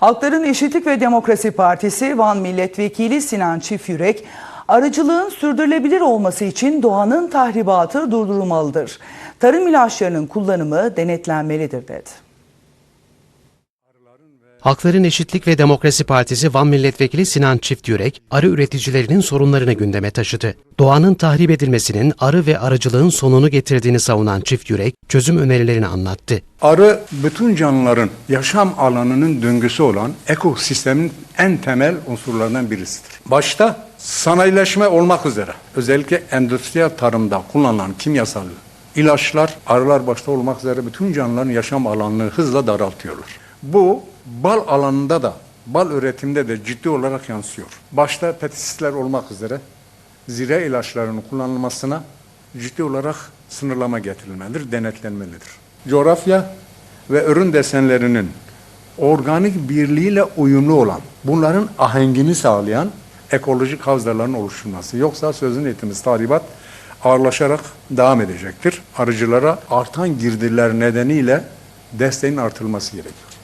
Halkların Eşitlik ve Demokrasi Partisi Van Milletvekili Sinan Çiftürek, arıcılığın sürdürülebilir olması için doğanın tahribatı durdurulmalıdır. Tarım ilaçlarının kullanımı denetlenmelidir dedi. Halkların Eşitlik ve Demokrasi Partisi Van Milletvekili Sinan Çiftiyürek, arı üreticilerinin sorunlarını gündeme taşıdı. Doğanın tahrip edilmesinin arı ve arıcılığın sonunu getirdiğini savunan Çiftiyürek, çözüm önerilerini anlattı. Arı bütün canlıların yaşam alanının döngüsü olan ekosistemin en temel unsurlarından birisidir. Başta sanayileşme olmak üzere özellikle endüstriyel tarımda kullanılan kimyasal ilaçlar arılar başta olmak üzere bütün canlıların yaşam alanını hızla daraltıyorlar. Bu bal alanında da bal üretiminde de ciddi olarak yansıyor. Başta pestisitler olmak üzere zira ilaçlarının kullanılmasına ciddi olarak sınırlama getirilmelidir, denetlenmelidir. Coğrafya ve ürün desenlerinin organik birliğiyle uyumlu olan, bunların ahengini sağlayan ekolojik havzaların oluşturulması. Yoksa sözün ettiğimiz tahribat ağırlaşarak devam edecektir. Arıcılara artan girdiler nedeniyle desteğin artırılması gerekiyor.